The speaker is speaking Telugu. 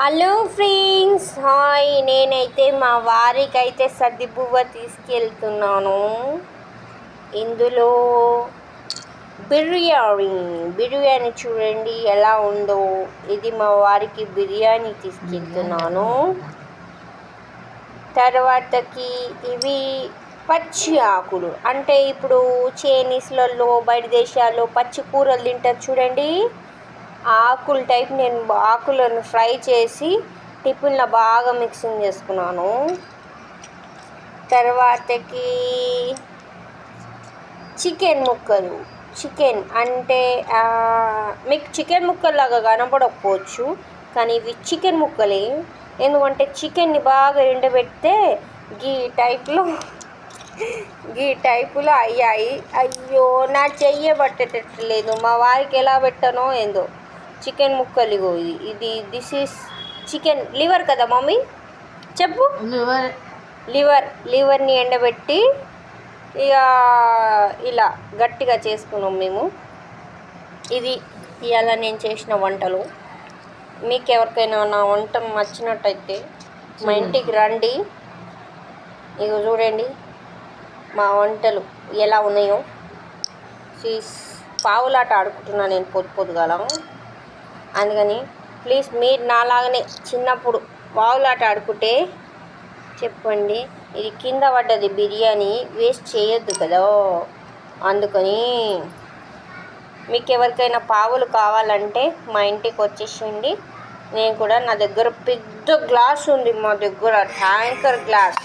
హలో ఫ్రెండ్స్ హాయ్ నేనైతే మా వారికైతే సద్దిబువ్వ తీసుకెళ్తున్నాను. ఇందులో బిర్యానీ బిర్యానీ చూడండి ఎలా ఉందో. ఇది మా వారికి బిర్యానీ తీసుకెళ్తున్నాను. తర్వాతకి ఇవి పచ్చి ఆకులు. అంటే ఇప్పుడు చైనీస్లలో బయట దేశాల్లో పచ్చి కూరలు తింటారు చూడండి. ఆకుల టైప్ నేను ఆకులను ఫ్రై చేసి టిఫిన్లో బాగా మిక్సింగ్ చేసుకున్నాను. తర్వాతకి చికెన్ ముక్కలు. చికెన్ అంటే మీకు చికెన్ ముక్కల్లాగా కనపడకపోవచ్చు కానీ ఇవి చికెన్ ముక్కలే. ఎందుకంటే చికెన్ని బాగా ఎండబెడితే గీ టైప్లో గీ టైపులో అయ్యాయి. అయ్యో నా చెయ్య పట్టేటట్లేదు మా వారికి ఎలా పెట్టానో ఏందో. చికెన్ ముక్కలు ఇగో ఇది. ఇది దిస్ ఈస్ చికెన్ లివర్ కదా మమ్మీ? చెప్పు. లివర్ లివర్ లివర్ని ఎండబెట్టి ఇక ఇలా గట్టిగా చేసుకున్నాం మేము. ఇది ఇవాళ నేను చేసిన వంటలు. మీకు ఎవరికైనా నా వంట నచ్చినట్టయితే మా ఇంటికి రండి. ఇక చూడండి మా వంటలు ఎలా ఉన్నాయో. పావులాట ఆడుకుంటున్నా నేను పొద్దు పొద్దుగాల. అందుకని ప్లీజ్ మీరు నాలాగనే చిన్నప్పుడు బావులాట ఆడుకుంటే చెప్పండి. ఇది కింద పడ్డది బిర్యానీ వేస్ట్ చేయొద్దు కదా. అందుకని మీకు ఎవరికైనా పావులు కావాలంటే మా ఇంటికి వచ్చేసిండి నేను కూడా నా దగ్గర పెద్ద గ్లాస్ ఉంది మా దగ్గర ట్యాంకర్ గ్లాస్.